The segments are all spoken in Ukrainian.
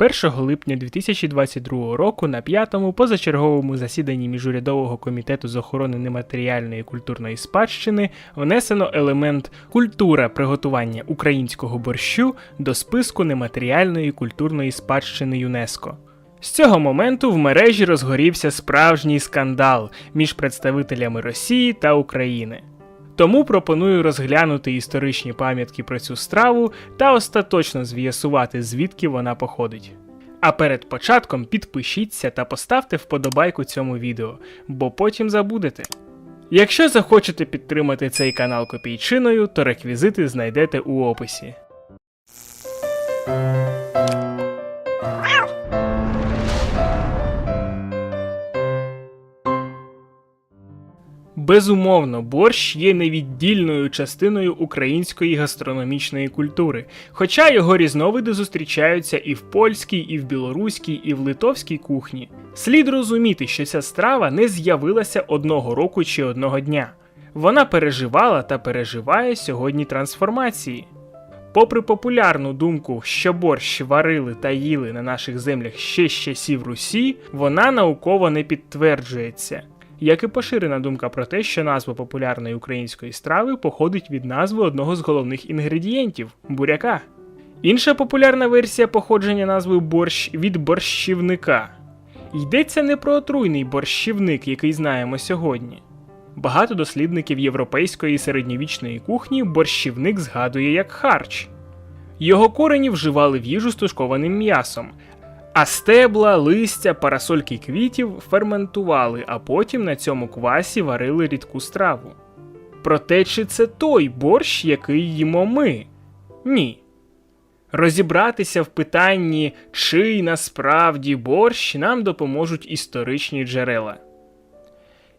1 липня 2022 року на п'ятому позачерговому засіданні міжурядового комітету з охорони нематеріальної культурної спадщини внесено елемент культура приготування українського борщу до списку нематеріальної культурної спадщини ЮНЕСКО. З цього моменту в мережі розгорівся справжній скандал між представителями Росії та України. Тому пропоную розглянути історичні пам'ятки про цю страву та остаточно з'ясувати, звідки вона походить. А перед початком підпишіться та поставте вподобайку цьому відео, бо потім забудете. Якщо захочете підтримати цей канал копійчиною, то реквізити знайдете у описі. Безумовно, борщ є невіддільною частиною української гастрономічної культури, хоча його різновиди зустрічаються і в польській, і в білоруській, і в литовській кухні. Слід розуміти, що ця страва не з'явилася одного року чи одного дня. Вона переживала та переживає сьогодні трансформації. Попри популярну думку, що борщ варили та їли на наших землях ще з часів Русі, вона науково не підтверджується як і поширена думка про те, що назва популярної української страви походить від назви одного з головних інгредієнтів буряка. Інша популярна версія походження назви борщ від борщівника. Йдеться не про отруйний борщівник, який знаємо сьогодні. Багато дослідників європейської середньовічної кухні борщівник згадує як харч. Його корені вживали в їжу з тушкованим м'ясом, а стебла, листя, парасольки квітів ферментували, а потім на цьому квасі варили рідку страву. Проте, чи це той борщ, який їмо ми? Ні. Розібратися в питанні, чий насправді борщ нам допоможуть історичні джерела.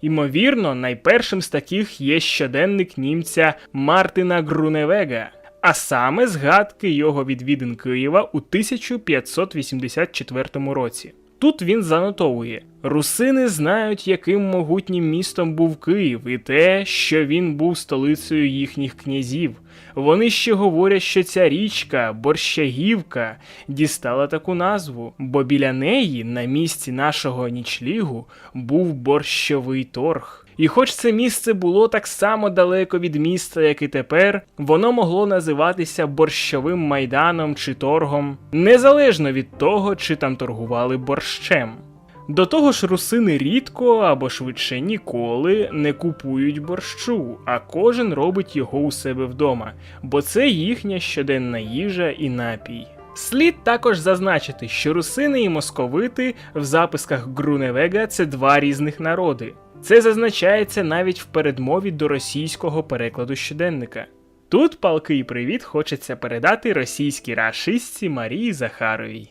Ймовірно, найпершим з таких є щоденник німця Мартина Груневега а саме згадки його відвідин Києва у 1584 році. Тут він занотовує: русини знають, яким могутнім містом був Київ, і те, що він був столицею їхніх князів. Вони ще говорять, що ця річка, Борщагівка, дістала таку назву, бо біля неї, на місці нашого нічлігу, був борщовий торг. І хоч це місце було так само далеко від міста, як і тепер, воно могло називатися борщовим майданом чи торгом, незалежно від того, чи там торгували борщем. До того ж, русини рідко або швидше ніколи не купують борщу, а кожен робить його у себе вдома, бо це їхня щоденна їжа і напій. Слід також зазначити, що русини і московити в записках Груневега це два різних народи. Це зазначається навіть в передмові до російського перекладу щоденника. Тут палкий привіт хочеться передати російській рашистці Марії Захаровій.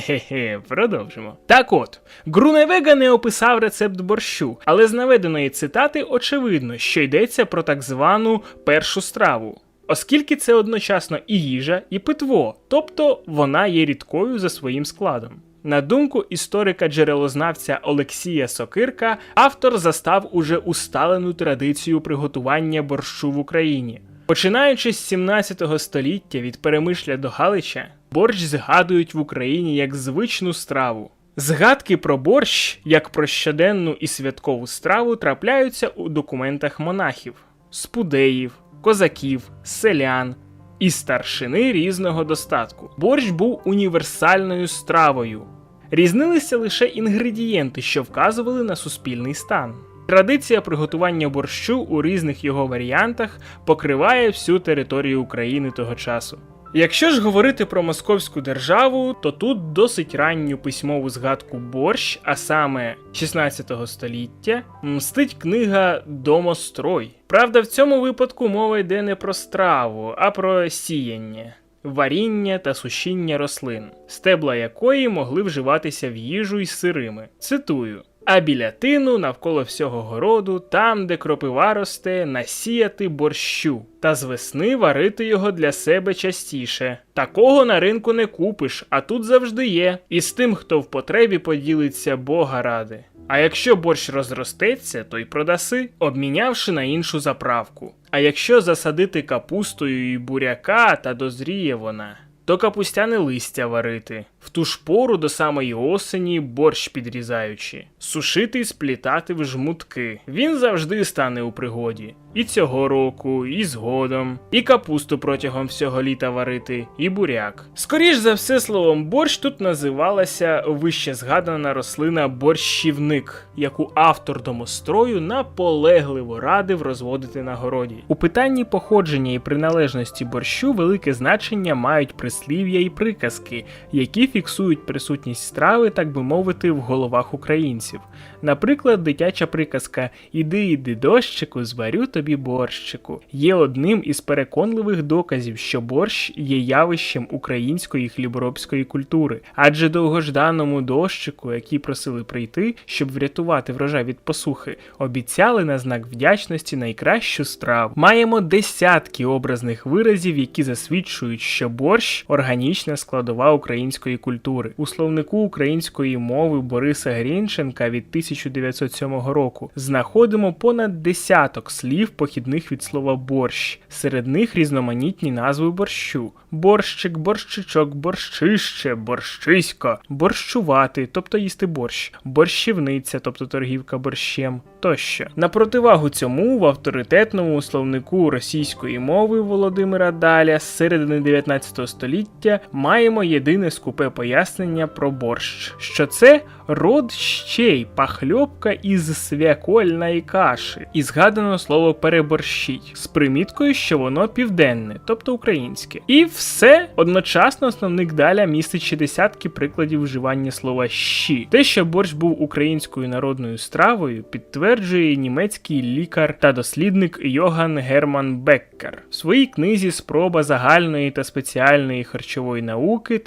Хе-хе, продовжимо. Так от, Груневега не описав рецепт борщу, але з наведеної цитати очевидно, що йдеться про так звану першу страву. Оскільки це одночасно і їжа, і питво, тобто вона є рідкою за своїм складом. На думку історика джерелознавця Олексія Сокирка, автор застав уже усталену традицію приготування борщу в Україні. Починаючи з 17 століття від Перемишля до Галича, борщ згадують в Україні як звичну страву. Згадки про борщ, як про щоденну і святкову страву, трапляються у документах монахів, спудеїв, козаків, селян, і старшини різного достатку. Борщ був універсальною стравою. Різнилися лише інгредієнти, що вказували на суспільний стан. Традиція приготування борщу у різних його варіантах покриває всю територію України того часу. Якщо ж говорити про московську державу, то тут досить ранню письмову згадку борщ, а саме 16 століття, мстить книга Домострой. Правда, в цьому випадку мова йде не про страву, а про сіяння. Варіння та сушіння рослин, стебла якої могли вживатися в їжу й сирими. Цитую: а біля тину навколо всього городу, там, де кропива росте, насіяти борщу, та з весни варити його для себе частіше. Такого на ринку не купиш, а тут завжди є. І з тим, хто в потребі поділиться Бога ради. А якщо борщ розростеться, то й продаси, обмінявши на іншу заправку. А якщо засадити капустою і буряка, та дозріє вона то капустяне листя варити. В ту ж пору до самої осені борщ підрізаючи, сушити і сплітати в жмутки. Він завжди стане у пригоді. І цього року, і згодом, і капусту протягом всього літа варити, і буряк. Скоріш за все, словом борщ тут називалася вище згадана рослина борщівник, яку автор домострою наполегливо радив розводити на городі. У питанні походження і приналежності борщу велике значення мають прислів'я і приказки, які фіксують присутність страви, так би мовити, в головах українців. Наприклад, дитяча приказка Іди, іди, дощику, зварю тобі борщику є одним із переконливих доказів, що борщ є явищем української хліборобської культури, адже довгожданому дощику, який просили прийти, щоб врятувати врожай від посухи, обіцяли на знак вдячності найкращу страву. Маємо десятки образних виразів, які засвідчують, що борщ органічна складова української культури. У словнику української мови Бориса Грінченка від 1907 року знаходимо понад десяток слів похідних від слова борщ. Серед них різноманітні назви борщу: борщик, борщичок, борщище, борщисько, борщувати, тобто їсти борщ, борщівниця, тобто торгівка борщем тощо. На противагу цьому в авторитетному словнику російської мови Володимира Даля з середини 19 століття маємо єдине скупе пояснення про борщ, що це род щей, пахльопка із свякольної каші, і згадано слово переборщить з приміткою, що воно південне, тобто українське. І все одночасно основник Даля містить ще десятки прикладів вживання слова щі. Те, що борщ був українською народною стравою, підтверджує німецький лікар та дослідник Йоган Герман Беккер. В своїй книзі Спроба загальної та спеціальної харчової науки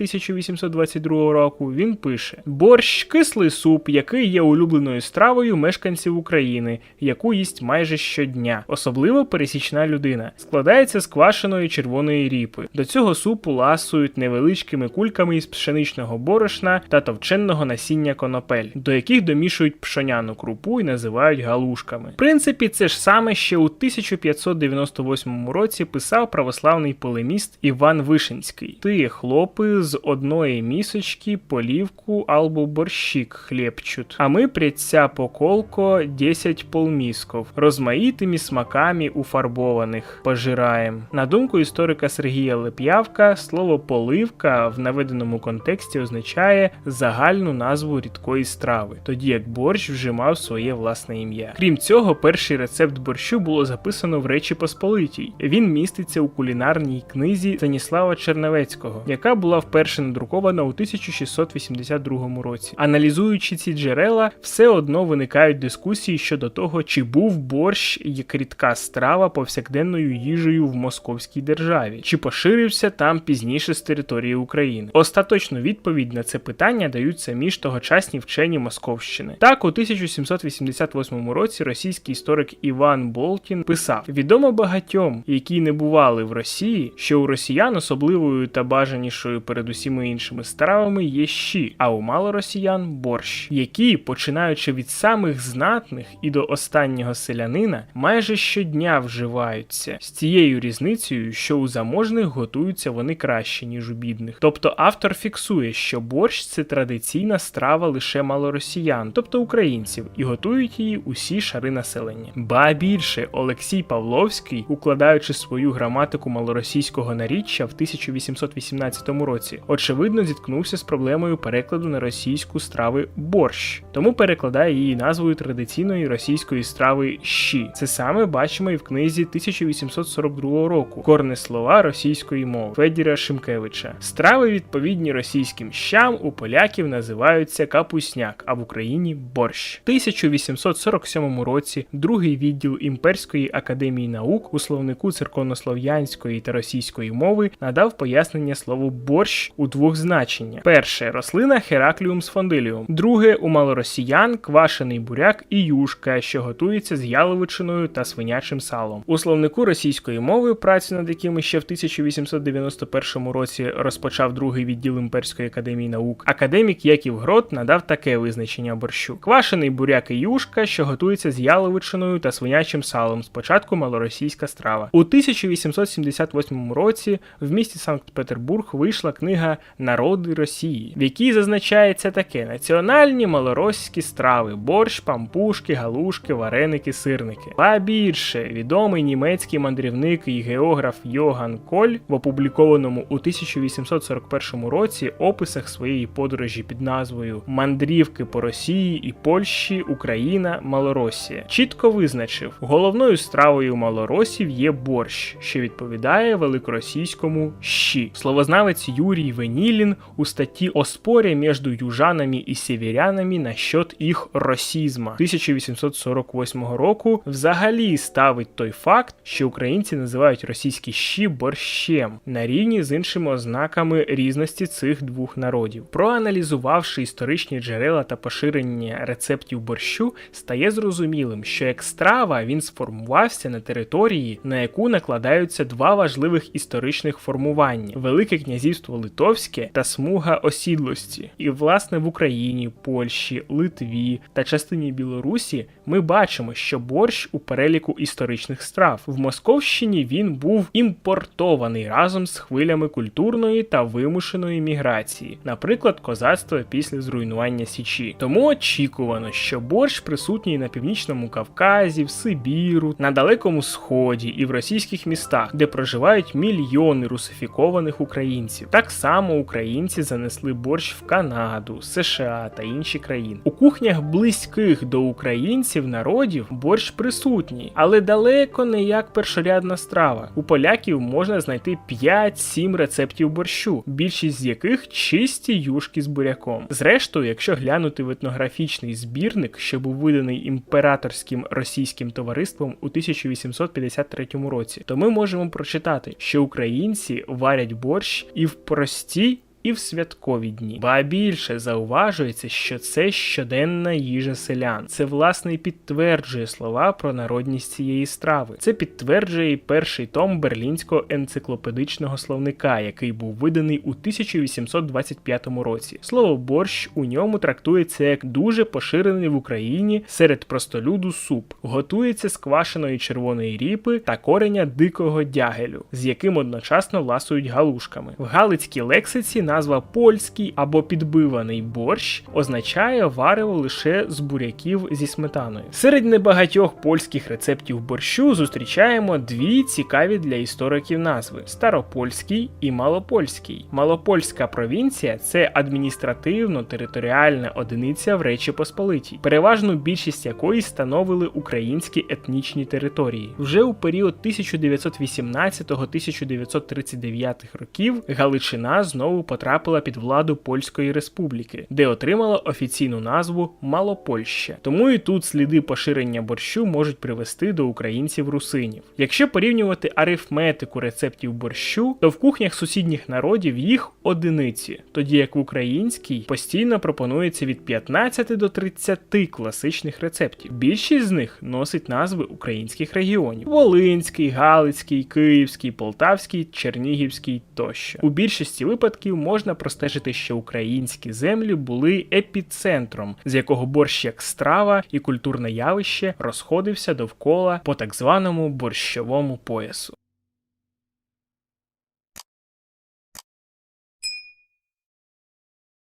1822 року він пише: борщ кислий суп, який є улюбленою стравою мешканців України, яку їсть майже щодня, особливо пересічна людина. Складається з квашеної червоної ріпи. До цього супу ласують невеличкими кульками із пшеничного борошна та товченного насіння конопель, до яких домішують пшоняну крупу і називають галушками. В принципі, це ж саме ще у 1598 році писав православний полеміст Іван Вишинський. Ти, хлопи, з одної місочки полівку албо борщик хлібчут, а ми прядця поколко 10 полмісков, розмаїтими смаками уфарбованих пожираєм. На думку історика Сергія Леп'явка, слово поливка в наведеному контексті означає загальну назву рідкої страви, тоді як борщ вже мав своє власне ім'я. Крім цього, перший рецепт борщу було записано в Речі Посполитій. Він міститься у кулінарній книзі Станіслава Черневецького, яка була вперше надрукована у 1682 році. Аналізуючи ці джерела, все одно виникають дискусії щодо того, чи був борщ як рідка страва повсякденною їжею в московській державі, чи поширився там пізніше з території України. Остаточну відповідь на це питання дають самі ж тогочасні вчені Московщини. Так, у 1788 році російський історик Іван Болтін писав: відомо багатьом, які не бували в Росії, що у росіян особливою та бажанішою перед усіма іншими стравами є щі, а у малоросіян борщ, які, починаючи від самих знатних і до останнього селянина, майже щодня вживаються з цією різницею, що у заможних готуються вони краще, ніж у бідних. Тобто автор фіксує, що борщ це традиційна страва лише малоросіян, тобто українців, і готують її усі шари населення. Ба більше Олексій Павловський, укладаючи свою граматику малоросійського наріччя в 1818 році, очевидно зіткнувся з проблемою перекладу на російську страви борщ, тому перекладає її назвою традиційної російської страви щі. Це саме бачимо і в книзі 1842 року Корне слова російської мови Федіра Шимкевича. Страви відповідні російським щам у поляків називаються капусняк, а в Україні борщ. В 1847 році другий відділ імперської академії наук у словнику церковнослов'янської та російської мови надав пояснення слову борщ у двох значеннях: перше рослина Херакліум сфондиліум, друге у малоросіян квашений буряк і юшка, що готується з яловичиною та свинячим салом. У словнику російської мови, працю над якими ще в 1891 році розпочав другий відділ імперської академії наук, академік Яків Грот надав таке визначення борщу: квашений буряк і юшка, що готується з яловичиною та свинячим салом. Спочатку малоросійська страва. У 1878 році в місті Санкт-Петербург вийшла книга Народи Росії, в якій зазначається таке: національні малоросійські страви: борщ, пампушки, галушки, вареники, сирники. Ба більше відомий німецький мандрівник і географ Йоган Коль в опублікованому у 1841 році описах своєї подорожі під назвою Мандрівки по Росії і Польщі, Україна, Малоросія чітко визначив, головною стравою малоросів є борщ, що відповідає великоросійському щі. Словознавець Юрій Венілін у статті о спорі між южанами і сєвєрянами насчет їх росізма 1848 року взагалі ставить той факт, що українці називають російські щі борщем на рівні з іншими ознаками різності цих двох народів. Проаналізувавши історичні джерела та поширення рецептів борщу, стає зрозумілим, що як страва він сформувався на території, на яку накладаються два важливих історичних формування: Велике князівство Литовське та смуга осідлості. І власне в Україні, Польщі, Литві та частині Білорусі ми бачимо, що борщ у переліку історичних страв. В Московщині він був імпортований разом з хвилями культурної та вимушеної міграції, наприклад, козацтва після зруйнування Січі. Тому очікувано, що борщ присутній на північному Кавказі, в Сибіру, на Далекому Сході і в російських містах, де проживають мільйони русифікованих українців. Так само українці занесли борщ в Канаду, США та інші країни. У кухнях близьких до українців народів борщ присутній, але далеко не як першорядна страва. У поляків можна знайти 5-7 рецептів борщу, більшість з яких чисті юшки з буряком. Зрештою, якщо глянути в етнографічний збірник, що був виданий імператорським російським товариством у 1853 році, то ми можемо прочитати, що українці варять борщ і в простій і в святкові дні. Ба більше зауважується, що це щоденна їжа селян. Це власне і підтверджує слова про народність цієї страви. Це підтверджує і перший том берлінського енциклопедичного словника, який був виданий у 1825 році. Слово борщ у ньому трактується як дуже поширений в Україні серед простолюду суп, готується з квашеної червоної ріпи та кореня дикого дягелю, з яким одночасно ласують галушками. В галицькій лексиці назва польський або підбиваний борщ означає варево лише з буряків зі сметаною. Серед небагатьох польських рецептів борщу зустрічаємо дві цікаві для істориків назви: старопольський і малопольський. Малопольська провінція це адміністративно-територіальна одиниця в Речі Посполитій, переважну більшість якої становили українські етнічні території. Вже у період 1918-1939 років Галичина знову потрапила під владу Польської республіки, де отримала офіційну назву Малопольща. Тому і тут сліди поширення борщу можуть привести до українців русинів. Якщо порівнювати арифметику рецептів борщу, то в кухнях сусідніх народів їх одиниці, тоді як в українській постійно пропонується від 15 до 30 класичних рецептів. Більшість з них носить назви українських регіонів: Волинський, Галицький, Київський, Полтавський, Чернігівський тощо. У більшості випадків можна простежити, що українські землі були епіцентром, з якого борщ як страва і культурне явище розходився довкола по так званому борщовому поясу.